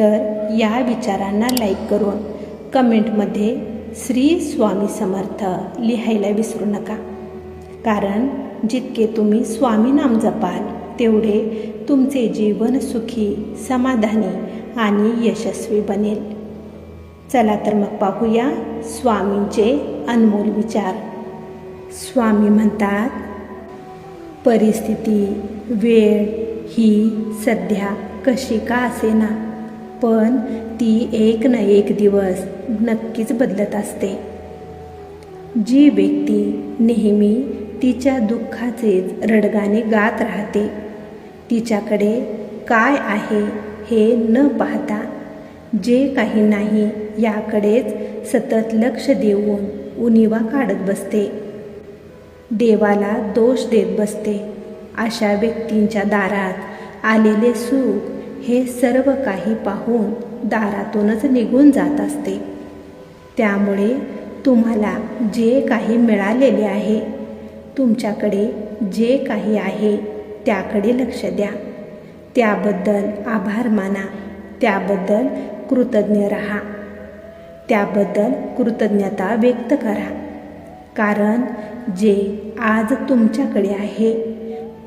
तर या विचारांना लाईक करून कमेंटमध्ये श्री स्वामी समर्थ लिहायला विसरू नका. कारण जितके तुम्ही स्वामी नाम जपाल तेवढे तुमचे जीवन सुखी समाधानी आणि यशस्वी बनेल. चला तर मग पाहूया स्वामींचे अनमोल विचार. स्वामी म्हणतात परिस्थिती वेळ ही सध्या कशी का असेना? पण ती एक ना एक दिवस नक्कीच बदलत असते. जी व्यक्ती नेहमी तिच्या दुःखाचेच रडगाणे गात राहते तिच्याकडे काय आहे हे न पाहता जे काही नाही याकडेच सतत लक्ष देऊन उणिवा काढत बसते. देवाला दोष देत बसते अशा व्यक्तींच्या दारात आलेले सुख हे सर्व काही पाहून दारातूनच निघून जात असते. त्यामुळे तुम्हाला जे काही मिळालेले आहे तुमच्याकडे जे काही आहे त्याकडे लक्ष द्या. त्याबद्दल आभार माना त्याबद्दल कृतज्ञ राहा. त्याबद्दल कृतज्ञता व्यक्त करा. कारण जे आज तुमच्याकडे आहे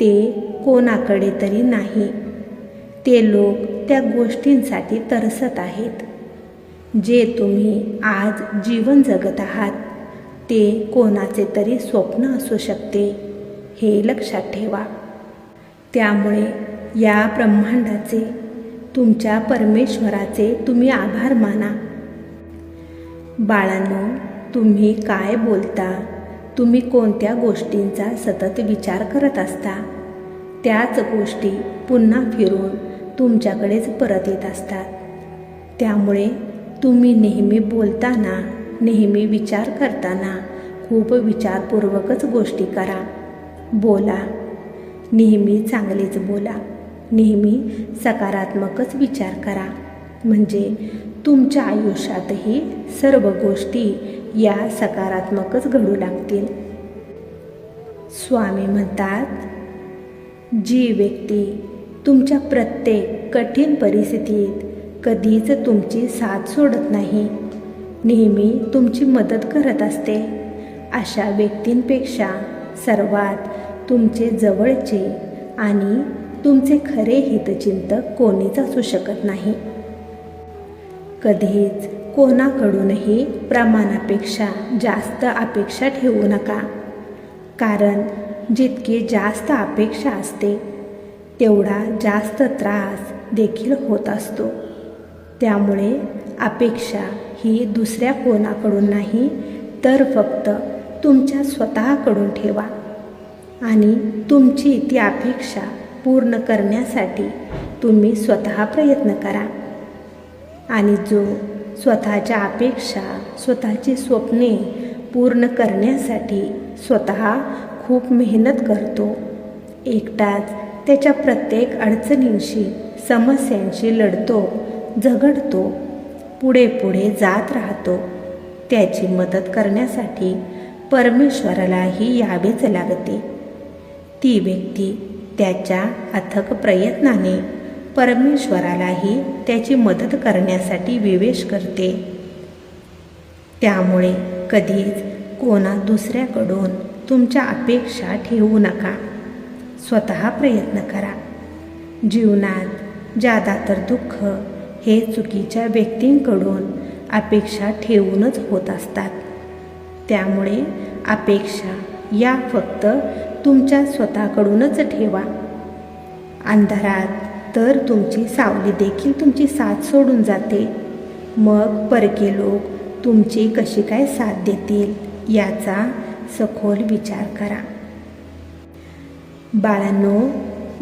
ते कोणाकडे तरी नाही. ते लोक त्या गोष्टींसाठी तरसत आहेत. जे तुम्ही आज जीवन जगत आहात ते कोणाचे तरी स्वप्न असू शकते हे लक्षात ठेवा. त्यामुळे या ब्रह्मांडाचे तुमच्या परमेश्वराचे तुम्ही आभार माना. बाळांनो तुम्ही काय बोलता? तुम्ही कोणत्या गोष्टींचा सतत विचार करत असता? त्याच गोष्टी पुन्हा फिरून तुमच्याकडेच परत येत असतात. त्यामुळे तुम्ही नेहमी बोलताना नेहमी विचार करताना खूप विचारपूर्वकच गोष्टी करा. बोला. नेहमी चांगलेच बोला. नेहमी सकारात्मकच विचार करा. म्हणजे तुमच्या आयुष्यातही सर्व गोष्टी या सकारात्मकच घडू लागतील. स्वामी म्हणतात जी व्यक्ती तुमच्या प्रत्येक कठीण परिस्थितीत कधीच तुमची साथ सोडत नाही. नेहमी तुमची मदत करत असते. अशा व्यक्तींपेक्षा सर्वात तुमचे जवळचे आणि तुमचे खरे हितचिंतक कोणीच असू शकत नाही. कधीच कोणाकडूनही प्रमाणापेक्षा जास्त अपेक्षा ठेवू नका. कारण जितकी जास्त अपेक्षा असते तेवढा जास्त त्रास देखील होत असतो. त्यामुळे अपेक्षा ही दुसऱ्या कोणाकडून नाही तर फक्त तुमच्या स्वतःकडून ठेवा. आणि तुमची ती अपेक्षा पूर्ण करण्यासाठी तुम्ही स्वतः प्रयत्न करा. आणि जो स्वतःच्या अपेक्षा स्वतःची स्वप्ने पूर्ण करण्यासाठी स्वतः खूप मेहनत करतो एकटाच त्याच्या प्रत्येक अडचणींशी समस्यांशी लढतो झगडतो पुढे पुढे जात राहतो. त्याची मदत करण्यासाठी परमेश्वरालाही यावेच लागते. ती व्यक्ती त्याच्या अथक प्रयत्नाने परमेश्वरालाही त्याची मदत करण्यासाठी विवेश करते. त्यामुळे कधीच कोणा दुसऱ्याकडून तुमच्या अपेक्षा ठेवू नका. स्वतः प्रयत्न करा. जीवनात ज्यादा तर दुःख हे चुकीच्या व्यक्तींकडून अपेक्षा ठेवूनच होत असतात. त्यामुळे अपेक्षा या फक्त तुमच्या स्वतःकडूनच ठेवा. अंधारात तर तुमची सावली देखील तुमची साथ सोडून जाते. मग परके लोक तुमची कशी काय साथ देतील याचा सखोल विचार करा. बाळांनो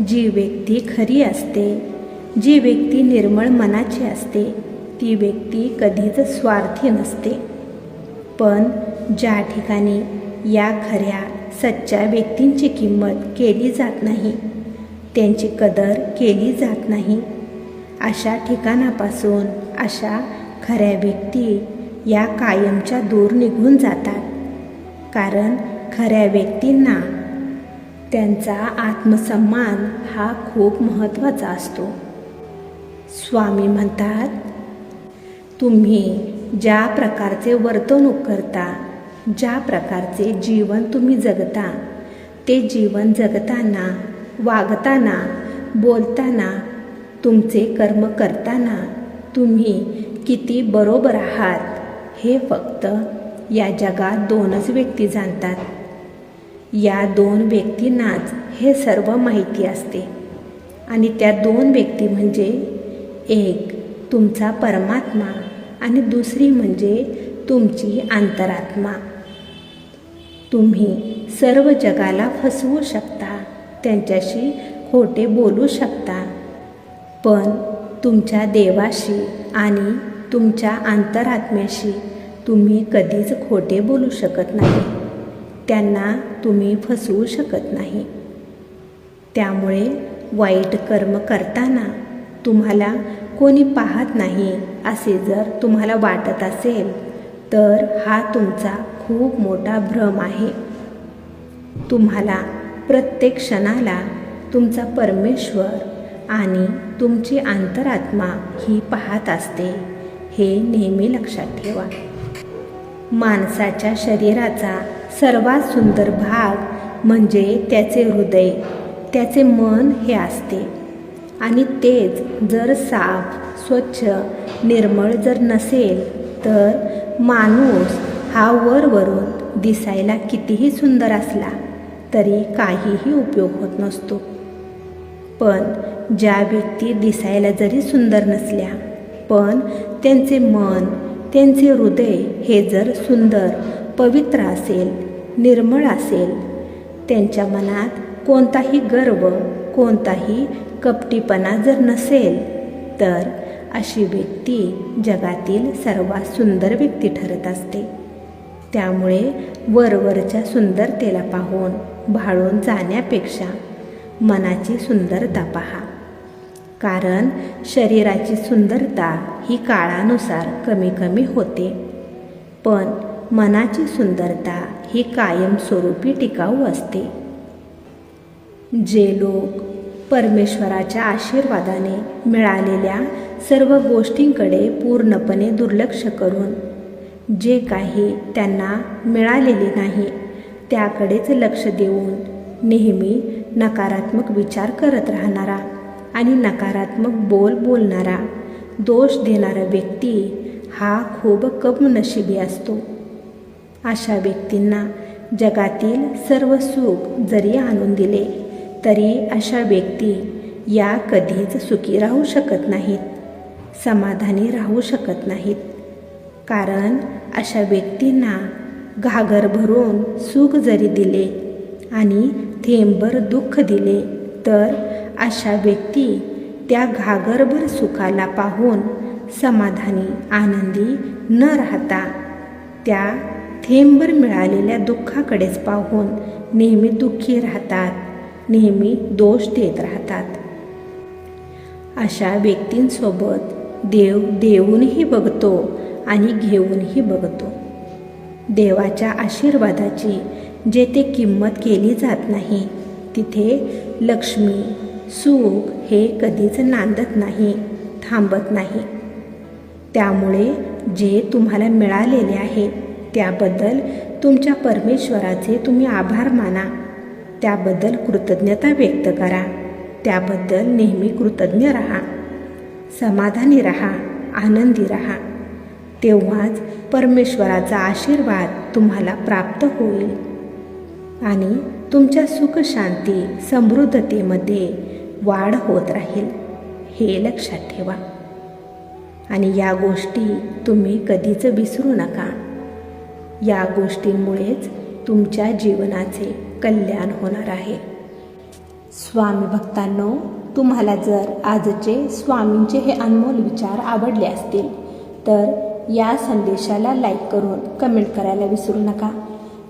जी व्यक्ती खरी असते जी व्यक्ती निर्मळ मनाची असते ती व्यक्ती कधीच स्वार्थी नसते. पण ज्या ठिकाणी या खऱ्या सच्च्या व्यक्तींची किंमत केली जात नाही त्यांची कदर केली जात नाही अशा ठिकाणापासून अशा खऱ्या व्यक्ती या कायमच्या दूर निघून जातात. कारण खऱ्या व्यक्तींना त्यांचा आत्मसन्मान हा खूप महत्त्वाचा असतो. स्वामी म्हणतात तुम्ही ज्या प्रकारचे वर्तणूक करता ज्या प्रकारचे जीवन तुम्ही जगता ते जीवन जगताना वागताना बोलताना तुमचे कर्म करताना तुम्ही किती बरोबर आहात हे फक्त या जगात दोनच व्यक्ती जाणतात. या दोन व्यक्तींनाच हे सर्व माहिती असते. आणि त्या दोन व्यक्ती म्हणजे एक तुमचा परमात्मा आणि दुसरी म्हणजे तुमची अंतरात्मा. तुम्ही सर्व जगाला फसवू शकता त्यांच्याशी खोटे बोलू शकता. पण तुमच्या देवाशी आणि तुमच्या अंतरात्म्याशी तुम्ही कधीच खोटे बोलू शकत नाही. त्यांना तुम्ही फसवू शकत नाही. त्यामुळे वाईट कर्म करताना तुम्हाला कोणी पाहत नाही असे जर तुम्हाला वाटत असेल तर हा तुमचा खूप मोठा भ्रम आहे. तुम्हाला प्रत्येक क्षणाला तुमचा परमेश्वर आणि तुमची अंतरात्मा ही पाहत असते हे नेहमी लक्षात ठेवा. माणसाच्या शरीराचा सर्वात सुंदर भाग म्हणजे त्याचे हृदय. त्याचे मन हे असते. आणि तेच जर साफ स्वच्छ निर्मळ जर नसेल तर माणूस हा वरवरून दिसायला कितीही सुंदर असला तरी काहीही उपयोग होत नसतो. पण ज्या व्यक्ती दिसायला जरी सुंदर नसल्या पण त्यांचे मन त्यांचे हृदय हे जर सुंदर पवित्र असेल निर्मळ असेल त्यांच्या मनात कोणताही गर्व कोणताही कपटीपणा जर नसेल तर अशी व्यक्ती जगातील सर्वात सुंदर व्यक्ती ठरत असते. त्यामुळे वरवरच्या सुंदरतेला पाहून भाळून जाण्यापेक्षा मनाची सुंदरता पहा. कारण शरीराची सुंदरता ही काळानुसार कमी कमी होते. पण मनाची सुंदरता ही कायमस्वरूपी टिकाऊ असते. जे लोक परमेश्वराच्या आशीर्वादाने मिळालेल्या सर्व गोष्टींकडे पूर्णपणे दुर्लक्ष करून जे काही त्यांना मिळालेले नाही त्याकडेच लक्ष देऊन नेहमी नकारात्मक विचार करत राहणारा आणि नकारात्मक बोल बोलणारा दोष देणारा व्यक्ती हा खूप कमनशिबी असतो. अशा व्यक्तींना जगातील सर्व सुख जरी आणून दिले तरी अशा व्यक्ती या कधीच सुखी राहू शकत नाहीत समाधानी राहू शकत नाहीत. कारण अशा व्यक्तींना घागर भरून सुख जरी दिले आणि थेंबर दुःख दिले तर अशा व्यक्ती त्या घागरभर सुखाला पाहून समाधानी आनंदी न राहता त्या थेंबर मिळालेल्या दुःखाकडेच पाहून नेहमी दुःखी राहतात नेहमी दोष देत राहतात. अशा व्यक्तींसोबत देव देऊनही बघतो आणि घेऊनही बघतो. देवाच्या आशीर्वादाची जेथे किंमत केली जात नाही तिथे लक्ष्मी सुख हे कधीच नांदत नाही थांबत नाही. त्यामुळे जे तुम्हाला मिळालेले आहे त्याबद्दल तुमच्या परमेश्वराचे तुम्ही आभार माना. त्याबद्दल कृतज्ञता व्यक्त करा. त्याबद्दल नेहमी कृतज्ञ राहा. समाधानी राहा आनंदी राहा. तेव्हाच परमेश्वराचा आशीर्वाद तुम्हाला प्राप्त होईल. आणि तुमच्या सुखशांती समृद्धतेमध्ये वाढ होत राहील हे लक्षात ठेवा. आणि या गोष्टी तुम्ही कधीच विसरू नका. या गोष्टींमुळेच तुमच्या जीवनाचे कल्याण होणार आहे. स्वामी भक्तांनो तुम्हाला जर आजचे स्वामींचे हे अनमोल विचार आवडले असतील तर या संदेशाला लाईक करून कमेंट करायला विसरू नका.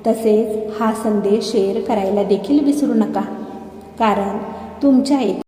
तसेच हा संदेश शेअर करायला देखील विसरू नका. कारण तुमच्या एक